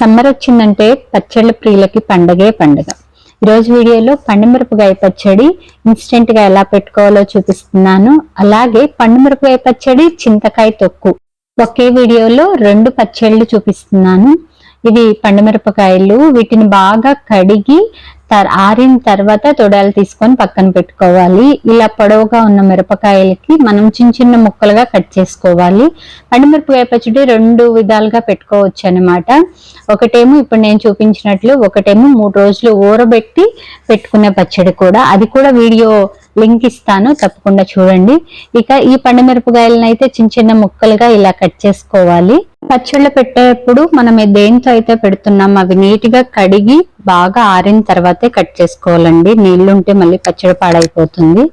Summer వచ్చిందంటే పచ్చళ్ళ ప్రియులకి పండగే పండగ. ఈరోజు వీడియోలో పండుమిరపకాయ పచ్చడి ఇన్స్టెంట్గా ఎలా పెట్టుకోవాలో చూపిస్తున్నాను. అలాగే పండుమిరపకాయ పచ్చడి చింతకాయ తొక్కు. ఒకే వీడియోలో రెండు పచ్చళ్ళు చూపిస్తున్నాను. ఇవి పండుమిరపకాయలు. వీటిని బాగా కడిగి ఆరిన తర్వాత తొడాలు తీసుకొని పక్కన పెట్టుకోవాలి. ఇలా పొడవుగా ఉన్న మిరపకాయలకి మనం చిన్న చిన్న ముక్కలుగా కట్ చేసుకోవాలి. పండుమిరపకాయ పచ్చడి రెండు విధాలుగా పెట్టుకోవచ్చు అనమాట ఒకటేమో ఇప్పుడు నేను చూపించినట్లు ఒకటేమో మూడు రోజులు ఊరబెట్టి పెట్టుకునే పచ్చడి కూడా. అది కూడా వీడియో లింక్ ఇస్తాను తప్పకుండా చూడండి. ఇక ఈ పండుమిరపకాయలను అయితే చిన్న చిన్న ముక్కలుగా ఇలా కట్ చేసుకోవాలి. పచ్చళ్ళు పెట్టేటప్పుడు మనం దేంతో అయితే పెడుతున్నాం. అవి నీట్గా కడిగి బాగా ఆరిన తర్వాతే కట్ చేసుకోవాలండి. నీళ్ళుంటే మళ్ళీ పచ్చడి పాడైపోతుంది.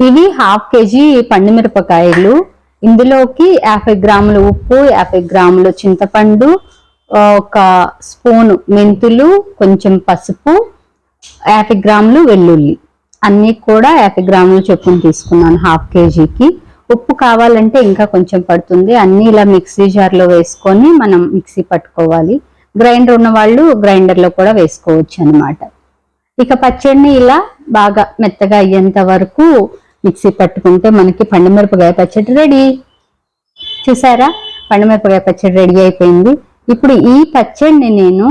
ఇవి హాఫ్ కేజీ పండుమిరపకాయలు. ఇందులోకి యాభై గ్రాముల ఉప్పు యాభై గ్రాములు చింతపండు ఒక స్పూన్ మెంతులు కొంచెం పసుపు యాభై గ్రాములు వెల్లుల్లి. అన్ని కూడా యాభై గ్రాముల చొప్పున తీసుకున్నాను హాఫ్ కేజీకి. ఉప్పు కావాలంటే ఇంకా కొంచెం పడుతుంది. అన్ని ఇలా మిక్సీ జార్లో వేసుకొని మనం మిక్సీ పట్టుకోవాలి. గ్రైండర్ ఉన్న వాళ్ళు గ్రైండర్లో కూడా వేసుకోవచ్చు అన్నమాట. ఇక పచ్చడిని ఇలా బాగా మెత్తగా అయ్యేంత వరకు మిక్సీ పట్టుకుంటే మనకి పండుమిరపకాయ పచ్చడి రెడీ. చూసారా? పండుమిరపకాయ పచ్చడి రెడీ అయిపోయింది. ఇప్పుడు ఈ పచ్చడిని నేను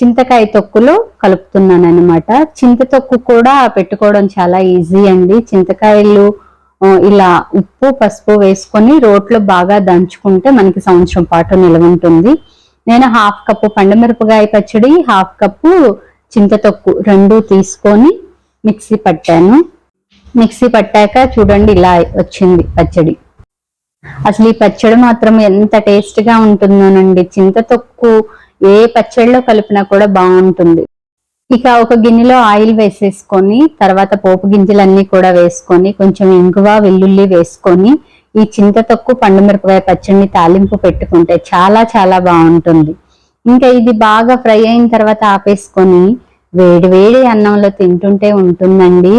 చింతకాయ తొక్కులో కలుపుతున్నాను అనమాట చింత తొక్కు కూడా పెట్టుకోవడం చాలా ఈజీ అండి. చింతకాయలు ఇలా ఉప్పు పసుపు వేసుకొని రోట్లో బాగా దంచుకుంటే మనకి సంవత్సరం పాటు నిల్వ ఉంటుంది. నేను హాఫ్ కప్పు పండుమిరపకాయ పచ్చడి హాఫ్ కప్పు చింతతొక్కు రెండు తీసుకొని మిక్సీ పట్టాను. మిక్సీ పట్టాక చూడండి ఇలా వచ్చింది పచ్చడి. అసలు ఈ పచ్చడి మాత్రం ఎంత టేస్ట్గా ఉంటుందోనండి. చింతతొక్కు ఏ పచ్చడిలో కలిపినా కూడా బాగుంటుంది. ఇక ఒక గిన్నెలో ఆయిల్ వేసేసుకొని తర్వాత పోపు గింజలన్నీ కూడా వేసుకొని కొంచెం ఇంగువ వెల్లుల్లి వేసుకొని ఈ చింత పండు పండుమిరపకాయ పచ్చడిని తాలింపు పెట్టుకుంటే చాలా చాలా బాగుంటుంది. ఇంకా ఇది బాగా ఫ్రై అయిన తర్వాత ఆపేసుకొని వేడి వేడి అన్నంలో తింటుంటే ఉంటుందండి.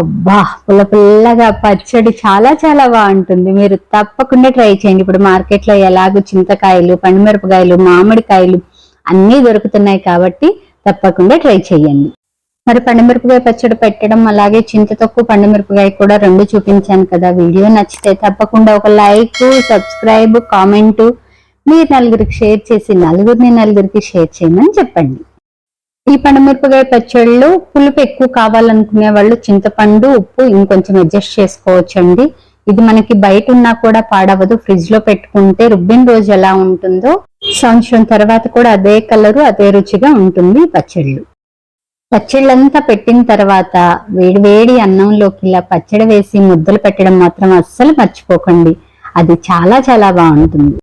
అబ్బా పుల్ల పుల్లగా పచ్చడి చాలా చాలా బాగుంటుంది. మీరు తప్పకుండా ట్రై చేయండి. ఇప్పుడు మార్కెట్లో ఎలాగో చింతకాయలు పండుమిరపకాయలు మామిడికాయలు అన్నీ దొరుకుతున్నాయి కాబట్టి తప్పకుండా ట్రై చేయండి. మరి పండుమిరపకాయ పచ్చడి పెట్టడం అలాగే చింత తొక్కు పండుమిరపకాయ కూడా రెండు చూపించాను కదా. వీడియో నచ్చితే తప్పకుండా ఒక లైక్ సబ్స్క్రైబ్ కామెంట్ మీరు నలుగురికి షేర్ చేసి నలుగురిని నలుగురికి షేర్ చేయమని చెప్పండి. ఈ పండుమిరపకాయ పచ్చళ్ళు పులుపు ఎక్కువ కావాలనుకునే వాళ్ళు చింతపండు ఉప్పు ఇంకొంచెం అడ్జస్ట్ చేసుకోవచ్చండి. ఇది మనకి బయట ఉన్నా కూడా పాడవదు. ఫ్రిడ్జ్లో పెట్టుకుంటే రుబ్బిన రోజు ఎలా ఉంటుందో సంవత్సరం తర్వాత కూడా అదే కలరు అదే రుచిగా ఉంటుంది పచ్చళ్ళు. పచ్చళ్ళంతా పెట్టిన తర్వాత వేడి వేడి అన్నంలోకి ఇలా పచ్చడి వేసి ముద్దలు పెట్టడం మాత్రం అస్సలు మర్చిపోకండి. అది చాలా చాలా బాగుంటుంది.